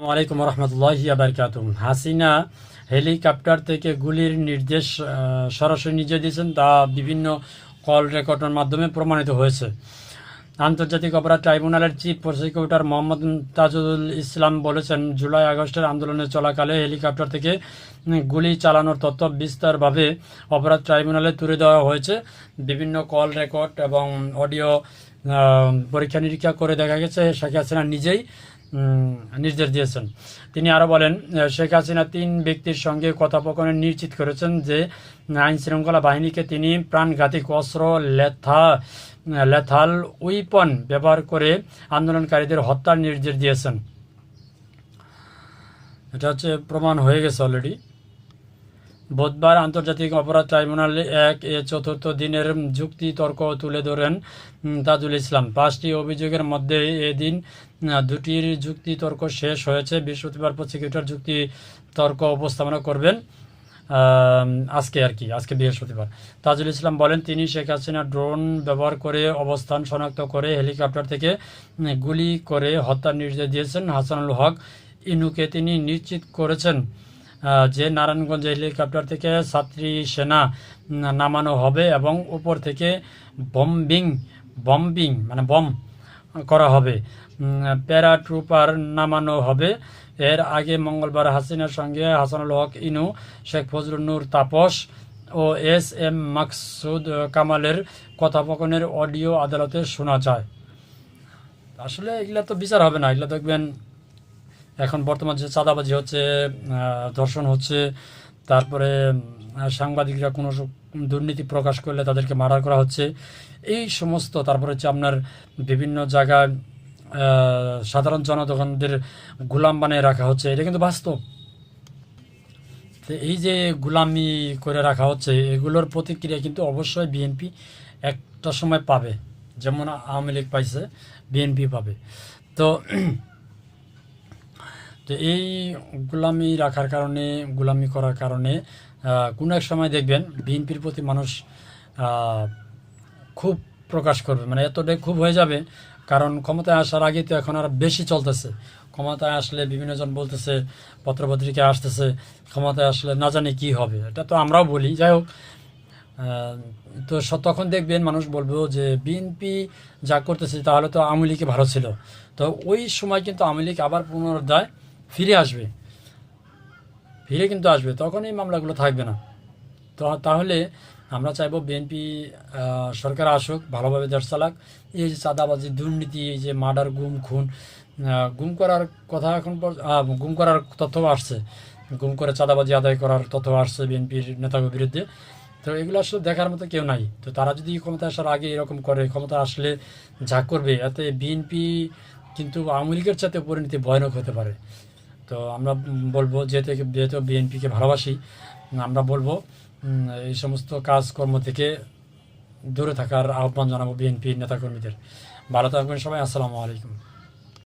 আলাইকুম রহমতুল্লাহ বারকাত হাসিনা হেলিকপ্টার থেকে গুলির নির্দেশ সরাসরি নিজে দিয়েছেন, তা বিভিন্ন কল রেকর্ডের মাধ্যমে প্রমাণিত হয়েছে। আন্তর্জাতিক অপরাধ ট্রাইব্যুনালের চিফ প্রসিকিউটর মোহাম্মদ তাজুল ইসলাম বলেছেন, জুলাই আগস্টের আন্দোলনে চলাকালে হেলিকপ্টার থেকে গুলি চালানোর তথ্য বিস্তারভাবে অপরাধ ট্রাইব্যুনালে তুলে দেওয়া হয়েছে। বিভিন্ন কল রেকর্ড এবং অডিও পরীক্ষা নিরীক্ষা করে দেখা গেছে, শেখ হাসিনা নিজেই নির্দেশ দিয়েছেন। তিনি আরও বলেন শেখ হাসিনা তিন ব্যক্তির সঙ্গে কথোপকথনে নিশ্চিত করেছেন যে, আইন শৃঙ্খলা বাহিনীকে তিনি প্রাণঘাতিক অস্ত্র, লেথা লেথাল উইপন ব্যবহার করে আন্দোলনকারীদের হত্যার নির্দেশ দিয়েছেন। এটা হচ্ছে প্রমাণ হয়ে গেছে অলরেডি বুধবার আন্তর্জাতিক অপরাধ ট্রাইব্যুনাল এক এ চতুর্থ দিনের যুক্তি তর্ক তুলে ধরেন তাজুল ইসলাম। পাঁচটি অভিযোগের মধ্যে এদিন দুটির যুক্তি তর্ক শেষ হয়েছে। বৃহস্পতিবার প্রসিকিউটর যুক্তি তর্ক উপস্থাপনা করবেন আজকে আর কি, আজকে বৃহস্পতিবার। তাজুল ইসলাম বলেন, তিনি শেখ হাসিনা ড্রোন ব্যবহার করে অবস্থান শনাক্ত করে হেলিকপ্টার থেকে গুলি করে হত্যার নির্দেশ দিয়েছেন হাসানুল হক। ইনুকে তিনি নিশ্চিত করেছেন। যে নারায়ণগঞ্জ হেলিকপ্টার থেকে ছাত্রী সেনা নামানো হবে এবং উপর থেকে বম্বিং বম্বিং মানে বম করা হবে। প্যারাট্রুপার নামানো হবে। এর আগে মঙ্গলবার হাসিনার সঙ্গে হাসানুল হক, ইনু, শেখ ফজলুর নূর, তাপস ও এস এম মাকসুদ কামালের কথোপকথনের অডিও আদালতে শোনা যায়। আসলে এগুলা তো বিচার হবে না। এগুলো দেখবেন এখন বর্তমান যে চাঁদাবাজি হচ্ছে ধর্ষণ হচ্ছে, তারপরে সাংবাদিকরা কোনো দুর্নীতি প্রকাশ করলে তাদেরকে মার্ডার করা হচ্ছে, এই সমস্ত, তারপরে হচ্ছে আপনার বিভিন্ন জায়গায় সাধারণ জনগণদের গোলাম বানিয়ে রাখা হচ্ছে, এটা কিন্তু বাস্তব। তো এই যে গোলামি করে রাখা হচ্ছে, এগুলোর প্রতিক্রিয়া কিন্তু অবশ্যই বিএনপি একটা সময় পাবে, যেমন আওয়ামী লীগ পাইছে বিএনপি পাবে। তো তো এই গোলামি রাখার কারণে, গোলামি করার কারণে কোনো এক সময় দেখবেন বিএনপির প্রতি মানুষ খুব প্রকাশ করবে। মানে এতটাই খুব হয়ে যাবে, কারণ ক্ষমতায় আসার আগে তো এখন আর বেশি চলতেছে। ক্ষমতায় আসলে বিভিন্ন জন বলতেছে পত্রপত্রিকায় আসতেছে, ক্ষমতায় আসলে না জানি কি হবে। এটা তো আমরাও বলি, যাই হোক। তো তখন দেখবেন মানুষ বলব যে বিএনপি যা করতেছে তাহলে তো আওয়ামী লীগই ভালো ছিল। তো ওই সময় কিন্তু আওয়ামী লীগ আবার পুনরুদ্ধায় ফিরে আসবে। ফিরে কিন্তু আসবে তখন এই মামলাগুলো থাকবে না। তো তাহলে আমরা চাইব বিএনপি সরকার আসুক, ভালোভাবে দেশ চালাক। এই যে চাঁদাবাজি, দুর্নীতি, এই যে মার্ডার, গুম, খুন গুম করার কথা এখন গুম করার তথ্য আসছে। গুম করে চাঁদাবাজি আদায় করার তথ্য আসছে বিএনপির নেতাদের বিরুদ্ধে। তো এগুলো আসলে দেখার মতো কেউ নাই। তো তারা যদি ক্ষমতা আসার আগে এরকম করে ক্ষমতা আসলে যা করবে, এতে বিএনপি কিন্তু আওয়ামী লীগের সাথে পরিণতি ভয়ানক হতে পারে। তো আমরা বলব, যেহেতু যেহেতু বিএনপিকে ভালোবাসি আমরা বলব এই সমস্ত কাজকর্ম থেকে দূরে থাকার আহ্বান জানাব বিএনপির নেতাকর্মীদের। ভালো থাকবেন সবাই, আসসালামু আলাইকুম।